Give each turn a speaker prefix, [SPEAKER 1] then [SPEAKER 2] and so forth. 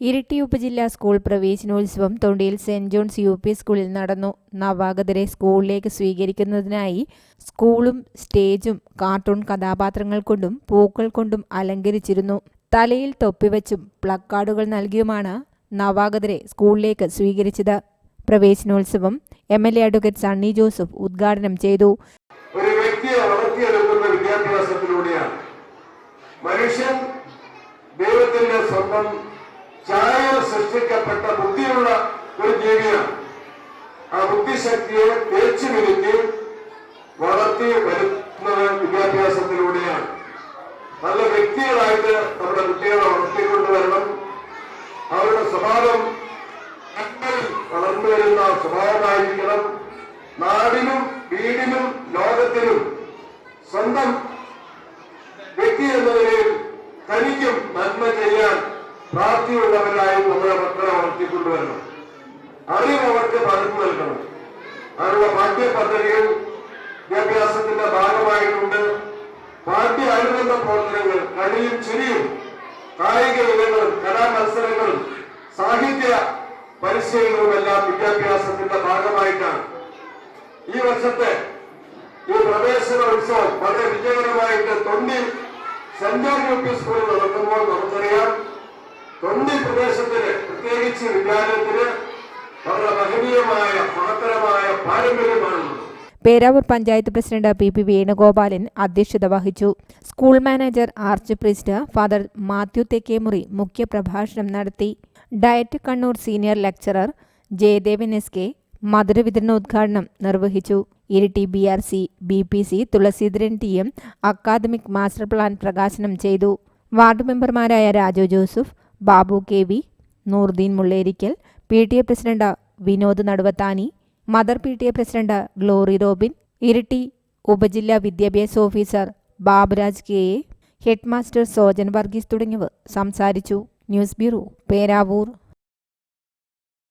[SPEAKER 1] ഇരിട്ടി ഉപജില്ലാ സ്കൂൾ പ്രവേശനോത്സവം തൊണ്ടിയിൽ സെന്റ് ജോൺസ് യു പി സ്കൂളിൽ നടന്നു. നവാഗതരെ സ്കൂളിലേക്ക് സ്വീകരിക്കുന്നതിനായി സ്കൂളും സ്റ്റേജും കാർട്ടൂൺ കഥാപാത്രങ്ങൾ കൊണ്ടും പൂക്കൾ കൊണ്ടും അലങ്കരിച്ചിരുന്നു. തലയിൽ തൊപ്പിവച്ചും പ്ലക്കാർഡുകൾ നൽകിയുമാണ് നവാഗതരെ സ്കൂളിലേക്ക് സ്വീകരിച്ചത്. പ്രവേശനോത്സവം M L A advocate Sunny Joseph ഉദ്ഘാടനം ചെയ്തു.
[SPEAKER 2] ഒരു വ്യക്തിയെ വളർത്തിയെടുക്കുന്ന വിദ്യാഭ്യാസത്തിലൂടെയാണ് മനുഷ്യൻ ദൈവത്തിന്റെ സ്വന്തം ചായ സൃഷ്ടിക്കപ്പെട്ട ബുദ്ധിയുള്ള ഒരു ജീവിയാണ്. ആ ബുദ്ധിശക്തിയെ തേച്ചു മിനുക്കി വളർത്തി വരുന്നത് വിദ്യാഭ്യാസത്തിലൂടെയാണ്. നല്ല വ്യക്തികളായിട്ട് നമ്മുടെ കുട്ടികളെ വളർത്തിക്കൊണ്ടുവരണം. അവരുടെ സ്വഭാവം വളർന്നു വരുന്ന സ്വഭാവമായിരിക്കണം. നാടിനും വീടിനും ലോകത്തിനും സ്വന്തം വ്യക്തി എന്ന നിലയിൽ തനിക്കും നന്മ ചെയ്യാൻ പ്രാപ്തിയുള്ളവരായി നമ്മുടെ മക്കളെ വളർത്തിക്കൊണ്ടുവരണം. അറിവ് അവർക്ക് പകർന്നു നൽകണം. അതിനുള്ള പാഠ്യ പദ്ധതികൾ വിദ്യാഭ്യാസത്തിന്റെ ഭാഗമായിട്ടുണ്ട്. പാഠ്യ അനുബന്ധ പ്രവർത്തനങ്ങൾ കളിയും ചിരിയും കായിക ഇനങ്ങളും കലാമത്സരങ്ങളും സാഹിത്യ പരിശീലനവും എല്ലാം വിദ്യാഭ്യാസത്തിന്റെ ഭാഗമായിട്ടാണ്. ഈ വർഷത്തെ ഈ പ്രവേശന ഉത്സവം വളരെ വിജയകരമായിട്ട് തൊണ്ടി സെന്റ് ജോൺ യു പി സ്കൂളിൽ നടക്കുമ്പോൾ നമുക്കറിയാം. തൊണ്ടി പ്രദേശത്തിന് പ്രത്യേകിച്ച് വിദ്യാലയത്തിന് വളരെ മഹനീയമായ മഹത്തരമായ പാരമ്പര്യമാണുള്ളത്
[SPEAKER 1] Peravoor panchayat president P P Venugopalan അധ്യക്ഷത വഹിച്ചു. School manager arch priest father Mathew Thekkemuri മുഖ്യപ്രഭാഷണം നടത്തി. DIET Kannur senior lecturer Jayadevan S K മധുരവിതരണോദ്ഘാടനം നിർവഹിച്ചു. Iritty B R C B P C Thulaseedharan T M academic master plan പ്രകാശനം ചെയ്തു. Ward മെമ്പർമാരായ Raju Joseph Babu K V Noordeen Mullerikkal P T A president Vinod Naduvathani mother P T A president Glory Robin Iritty ഉപജില്ലാ വിദ്യാഭ്യാസ officer Baburaj K A headmaster Sojan Varghese തുടങ്ങിയവർ സംസാരിച്ചു. News bureau Peravoor.